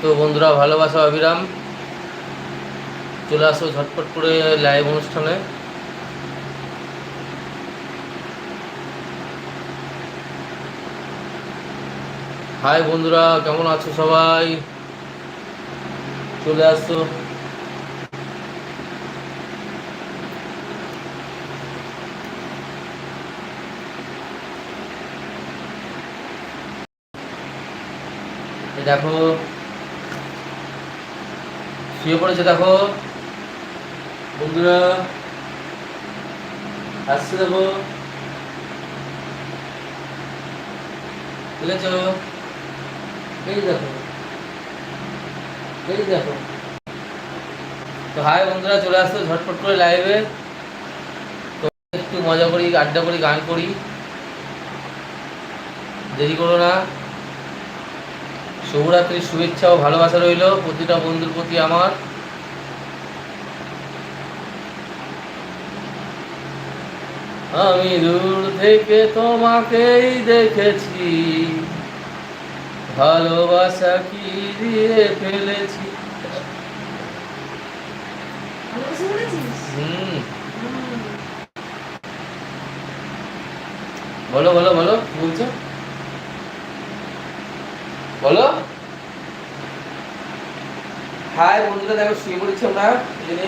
তো বন্ধুরা, ভালোবাসা অবিরাম। চলে আসো ঝটপট করে লাইভ অনুষ্ঠানে। হাই বন্ধুরা, কেমন আছো সবাই? চলে আসো। দেখো। শুয়ে পড়েছে দেখো। বন্ধুরা, আসছে দেখো। বুঝেছ এই দেখো। এই দেখো। তো হাই বন্ধুরা, চলে আসতো ঝটপট করে লাইভে তো একটু মজা করি, আড্ডা করি, গান করি। দেরি করো না। শুভরাত্রির শুভেচ্ছা ও ভালোবাসা রইল প্রতিটা বন্ধুর প্রতি আমার। আমি দূর থেকে তোমাকেই দেখেছি। ভালোবাসা কি দিয়ে ফেলেছি। বলো বলো বলো বলছো? বলো। হাই বন্ধুরা, দেখো শুয়ে পড়েছি আমরা এখানে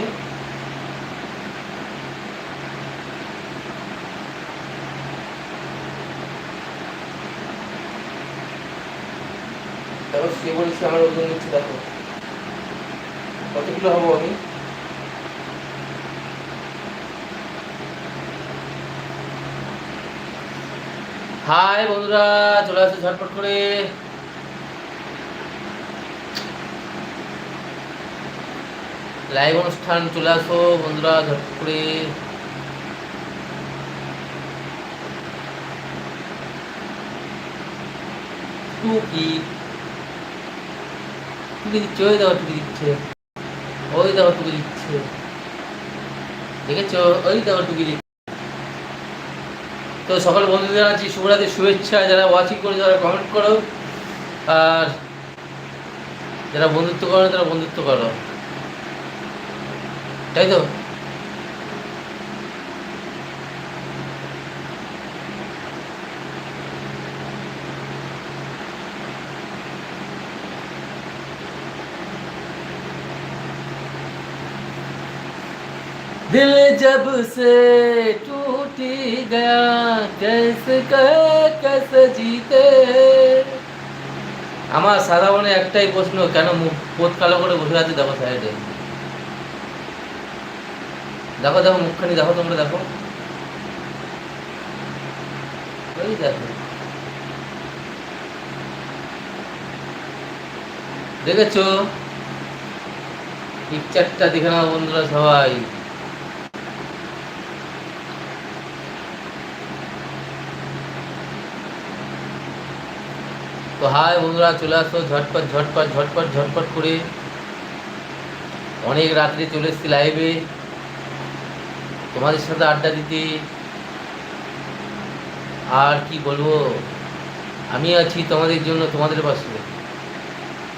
দেখো শুয়ে পড়েছি আমার ওজন নিচ্ছে দেখো। কত কিলো হব আমি? হাই বন্ধুরা, চলে আসছে ঝটপট করে। লাইভ অনুষ্ঠান চলে আসো বন্ধুরা ঝটপট করে টুকি দিচ্ছে, ওই দেখো ওই দেখো টুকি দিচ্ছে। তো সকল বন্ধুদের জানাচ্ছি শুভরাত্রির শুভেচ্ছা। যারা ওয়াচিং করে যারা কমেন্ট করো। আর যারা বন্ধুত্ব করো, তারা বন্ধুত্ব করো। তাই তো दिल जब से टूट गया कैसे कहे कैसे जीते আমার সাদা মনে একটাই প্রশ্ন কেন মুখ পোত কালো করে বসে আছে দেখো সাইডে দেখো দেখো, মুখখানি দেখো তোমরা, দেখো। ওই দেখো। দেখেছ? পিকচারটা দেখে নাও বন্ধুরা সবাই। তো হাই বন্ধুরা, চলে আসো ঝটপট ঝটপট ঝটপট ঝটপট করে। অনেক রাত্রে চলে এসেছি লাইভে তোমাদের সাথে আড্ডা দিতে আর কি বলব? আমি আছি তোমাদের জন্য তোমাদের পাশে।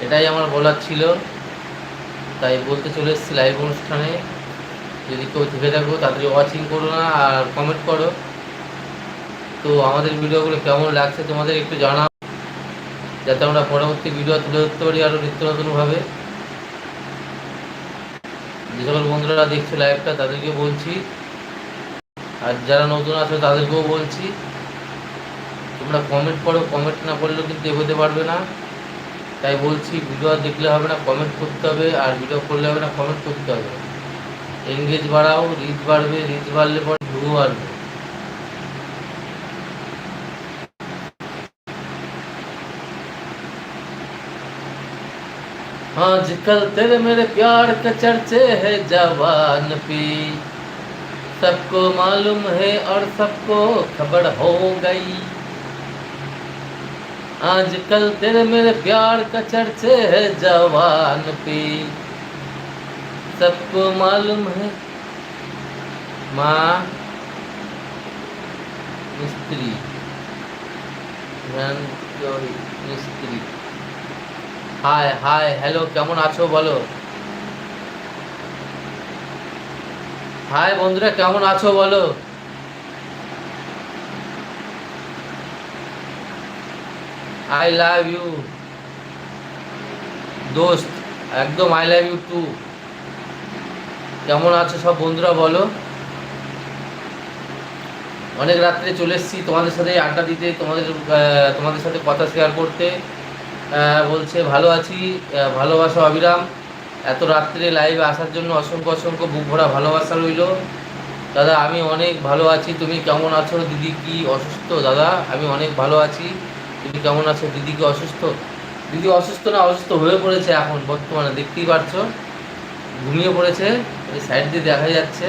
এটাই আমার বলার ছিল। তাই বলতে চলে এসেছি লাইভ অনুষ্ঠানে। যদি কেউ থেকে থাকো, তাদের ওয়াচিং করো না আর কমেন্ট করো। তো আমাদের ভিডিওগুলো কেমন লাগছে তোমাদের একটু জানাও। যাতে আমরা পরবর্তী ভিডিও তুলে ধরতে পারি আরও নিত্য নতুনভাবে যে সকল বন্ধুরা দেখছে লাইভটা তাদেরকে বলছি আর যারা নতুন আছে তাদেরকেও বলছি তোমরা কমেন্ট করো কমেন্ট না করলেও কিন্তু এগোতে পারবে না তাই বলছি ভিডিও দেখলে হবে না কমেন্ট করতে হবে আর ভিডিও করলে হবে না কমেন্ট করতে হবে এঙ্গেজ বাড়াও রিচ বাড়বে রিচ বাড়লে পরে ভিউ বাড়বে आजकल तेरे मेरे प्यार के चर्चे है जवान पे सबको मालूम है और सबको खबर हो गई आजकल तेरे मेरे प्यार का चर्चे है जवान पे सबको मालूम है माँ मिस्त्री मिस्त्री হাই হাই হ্যালো কেমন আছো বলো হাই বন্ধুরা, কেমন আছো বলো? আই লাভ ইউ দোস্ত, একদম আই লাভ ইউ টু কেমন আছো সব বন্ধুরা বলো? অনেক রাত্রে চলে এসেছি তোমাদের সাথে আড্ডা দিতে, তোমাদের তোমাদের সাথে কথা শেয়ার করতে। বলছে, ভালো আছি ভালোবাসা অবিরাম। এত রাত্রে লাইভে আসার জন্য অসংখ্য অসংখ্য বুক ভরা ভালোবাসা রইল। দাদা, আমি অনেক ভালো আছি। তুমি কেমন আছো? দিদি কি অসুস্থ? দাদা, আমি অনেক ভালো আছি। তুমি কেমন আছো? দিদি কি অসুস্থ? দিদি অসুস্থ না, অসুস্থ হয়ে পড়েছে এখন বর্তমানে, দেখতেই পারছ। ঘুমিয়ে পড়েছে, এই সাইড দিয়ে দেখা যাচ্ছে।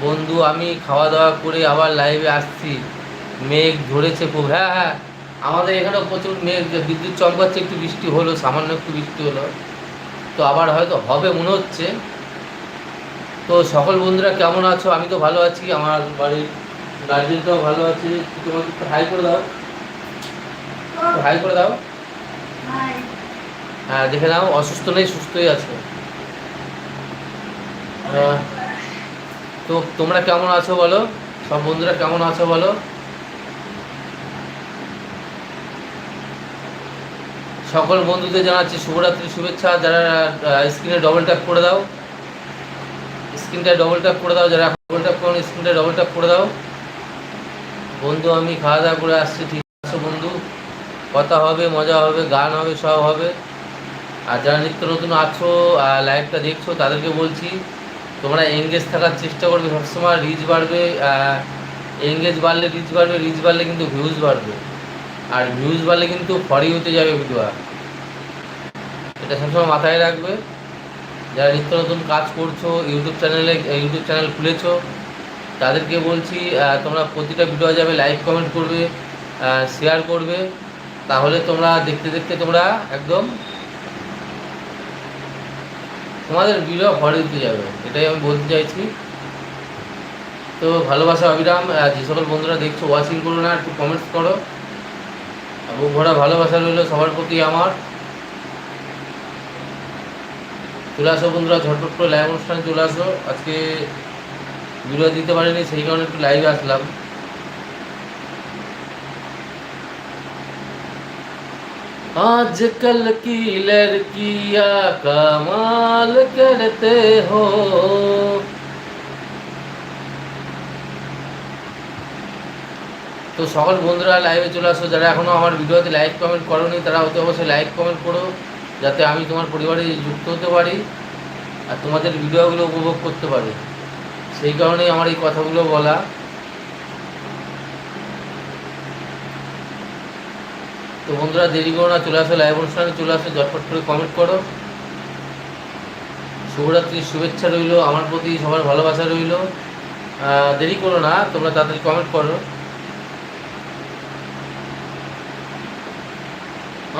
বন্ধু, আমি খাওয়া দাওয়া করে আবার লাইভে আসছি। মেঘ ধরেছে খুব। হ্যাঁ হ্যাঁ আমাদের এখানেও প্রচুর মেঘ। বিদ্যুৎ চমকাচ্ছে, একটু বৃষ্টি হলো, সামান্য একটু বৃষ্টি হলো। তো আবার হয়তো হবে মনে হচ্ছে। তো সকল বন্ধুরা কেমন আছো? আমি তো ভালো আছি আমার বাড়ির গার্জেনটাও ভালো আছে। তোমাকে একটু হাই করে দাও। হাই করে দাও। হ্যাঁ দেখে নাও অসুস্থ নেই সুস্থই আছে। তো তোমরা কেমন আছো বলো? সব বন্ধুরা কেমন আছো বলো? সকল বন্ধুদের জানাচ্ছি শুভরাত্রি, শুভেচ্ছা। যারা স্ক্রিনে ডবল ট্যাপ করে দাও। স্ক্রিনটা ডবল ট্যাপ করে দাও, যারা ডবল ট্যাপ করো স্ক্রিনটা ডবল ট্যাপ করে দাও। বন্ধু, আমি খাওয়া দাওয়া করে আসছি, ঠিক আছে বন্ধু? কথা হবে, মজা হবে, গান হবে, সব হবে। আর যারা নিত্য নতুন আছো লাইভটা দেখছ, তাদেরকে বলছি, তোমরা এঙ্গেজ থাকার চেষ্টা করবে। সবসময় রিচ বাড়বে এঙ্গেজ বাড়লে রিচ বাড়বে রিচ বাড়লে কিন্তু ভিউজ বাড়বে। আর ভিউজ বাড়লে কিন্তু ফরি হতে যাবে ভিডিও এটা সবসময় মাথায় রাখবে। যারা নিত্য নতুন কাজ করছ ইউটিউব চ্যানেলে ইউটিউব চ্যানেল খুলেছো, তাদেরকে বলছি তোমরা প্রতিটা ভিডিও যাবে লাইক কমেন্ট করবে শেয়ার করবে। তাহলে তোমরা দেখতে দেখতে তোমরা একদম তোমাদের ভিডিও ভরে দিতে যাবে। এটাই আমি বলতে চাইছি। তো ভালোবাসা অবিরাম যে সকল বন্ধুরা দেখছ ওয়াচিং করো না, একটু কমেন্টস করো। আবু ঘোড়া ভালোবাসা রইল সবার প্রতি আমার। চলে আসো বন্ধুরা, ঝটপট করে লাইভ অনুষ্ঠানে চলে আসো। আজকে ভিডিও দিতে পারিনি, সেই কারণে একটু লাইভে আসলাম। আজকাল কি লড়কিয়া কামাল করতে হো? তো সকল বন্ধুরা লাইভে চলে আসো। যারা এখনও আমার ভিডিওতে লাইক কমেন্ট করোনি, তারা অতি অবশ্যই লাইক কমেন্ট করো, যাতে আমি তোমার পরিবারে যুক্ত হতে পারি আর তোমাদের ভিডিওগুলো উপভোগ করতে পারি। সেই কারণেই আমার এই কথাগুলো বলা। তো বন্ধুরা, দেরি করো না, চলে আসো লাইভ অনুষ্ঠানে, চলে আসো, ঝটপট করে কমেন্ট করো। শুভরাত্রির শুভেচ্ছা রইল, আমার প্রতি সবার ভালোবাসা রইল। দেরি করো না, তোমরা তাড়াতাড়ি কমেন্ট করো।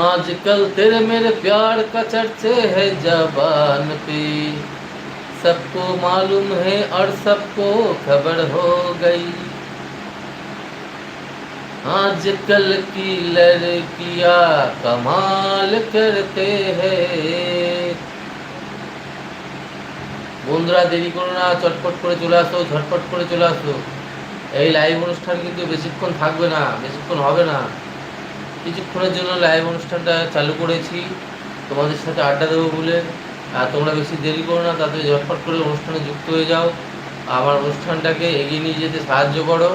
आजकल तेरे मेरे प्यार का चर्चे है जबान पे सबको मालूम है और सबको खबर हो गई आजकल की लड़कियां कमाल करते हैं বন্ধুরা দেরি করো না চটপট করে চলে আসো ঝটপট করে চলে আসো এই লাইভ অনুষ্ঠান কিন্তু বেশিক্ষণ থাকবে না বেশিক্ষণ হবে না কিছুক্ষণের জন্য লাইভ অনুষ্ঠানটা চালু করেছি। তোমাদের সাথে আড্ডা দেবো বলে। আর তোমরা বেশি দেরি করো না, তাতে ঝটপট করে অনুষ্ঠানে যুক্ত হয়ে যাও। আমার অনুষ্ঠানটাকে এগিয়ে নিয়ে যেতে সাহায্য করো।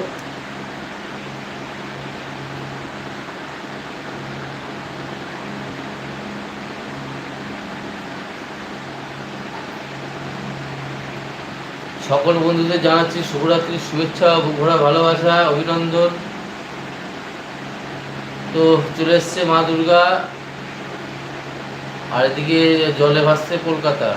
সকল বন্ধুদের জানাচ্ছি শুভরাত্রির শুভেচ্ছা ঘোরা ভালোবাসা, অভিনন্দন। তো চলে এসছে মা দুর্গা। আর এদিকে জলে ভাসছে কলকাতা।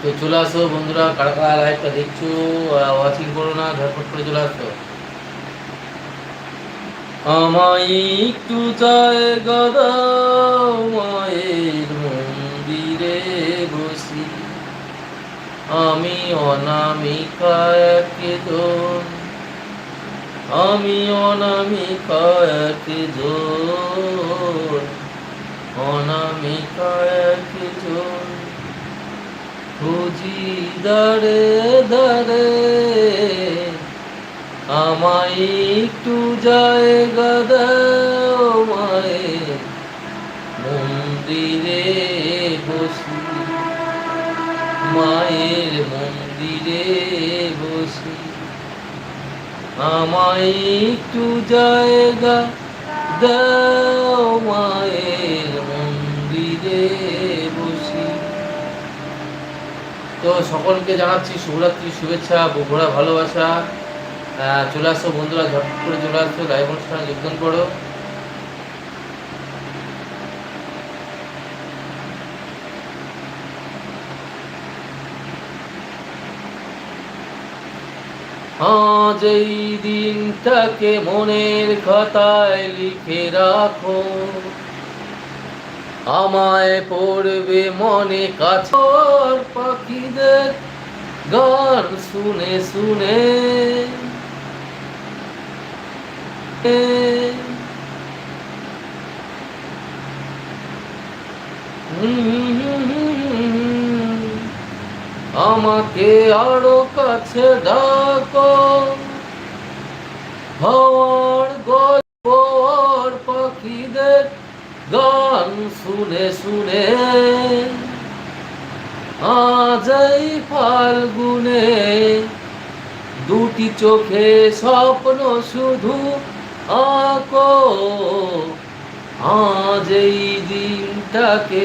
তো চলে আসো বন্ধুরা কারা কারা লাইভটা দেখছ ওয়াচিং করো না, ঝটপট করে চলে আসো। আমায় একটু জায়গা দাও, মায়ের মন্দিরে বসি আমি অনামিকা একজন। আমি অনামিকা একজন। অনামিকা একজন। খুঁজি দাঁড়ে দাঁড়ে। আমায় একটু জায়গা দাও মায়ের মন্দিরে বসি। মায়ের মন্দিরে বসি আমায় একটু জায়গা দাও, মায়ের মন্দিরে বসি। তো সকলকে জানাচ্ছি শুভরাত্রি, শুভেচ্ছা, বগুড়া ভালোবাসা। চলে আসো বন্ধুরা, ঝট করে চলে আসো লাইভ অনুষ্ঠানে যোগদান করো। এই দিনটাকে মনের খাতায় লিখে রাখো। আমায় পড়বে মনে কাছর পাখিদের গান শুনে শুনে। আমাকে আরও কাছে ডাকো। হওয়ার গল্প আর পাখিদের গান শুনে শুনে। আজ এই ফাল্গুনে দুটি চোখে স্বপ্ন শুধু আঁকো। আজ এই দিনটাকে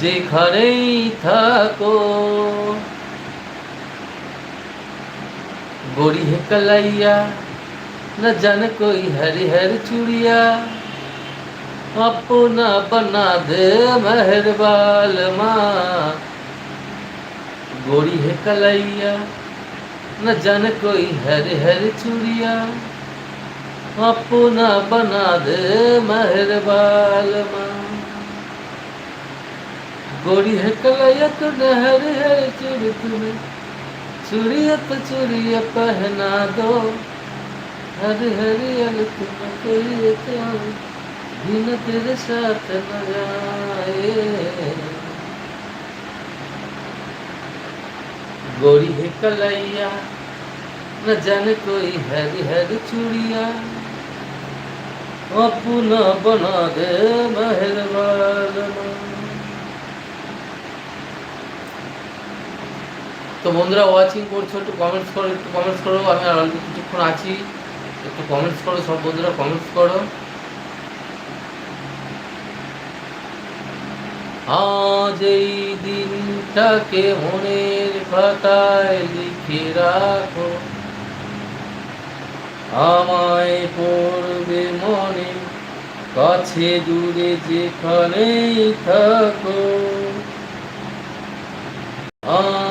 যেখানেই থাকো गोरी है कलैया न जाने कोई हरी हर चूड़िया अपना बना दे मेहरबाल माँ गोरी है कलैया न जाने कोई हरी हर चूड़िया अपना बना दे मेहरबाल माँ गोरी है कलैया तो हर हर चूड़ी तुम्हें चूड़िया तो पहना दो। हर हरी हरियल तुम कोई तो दिन तेरे साथ न जाए। गोरी है कलैया, न जाने कोई हरी हरी चूड़िया। अपना बना दे मेहरबान তো বন্ধুরা ওয়াচিং করছ, একটু কমেন্টস করো, একটু কমেন্টস করো, আমি আর অল্প কিছুক্ষণ আছি। একটু কমেন্টস করো, সব বন্ধুরা কমেন্টস করো। আজ এই দিনটাকে মনের খাতায় লিখে রাখো। আমায় পড়বে মনে, কাছে দূরে যেখানেই থাকো। আজ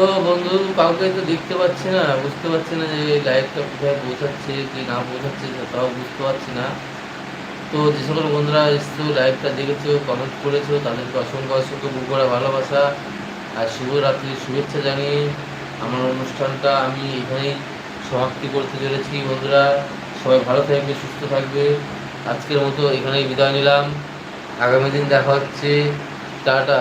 তো বন্ধু, কাউকে তো দেখতে পাচ্ছি না, বুঝতে পারছি না যে লাইভটা কোথায় পৌঁছাচ্ছে কি না পৌঁছাচ্ছে তাও বুঝতে পারছি না। তো যে সকল বন্ধুরা এসছো লাইভটা দেখেছ কমেন্ট করেছ, তাদেরকে অসংখ্য অসংখ্য বুক করা ভালোবাসা আর শুভরাত্রির শুভেচ্ছা জানিয়ে আমার অনুষ্ঠানটা আমি এখানেই সমাপ্তি করতে চলেছি বন্ধুরা। সবাই ভালো থাকবে, সুস্থ থাকবে। আজকের মতো এখানেই বিদায় নিলাম। আগামী দিন দেখা হচ্ছে। টাটা।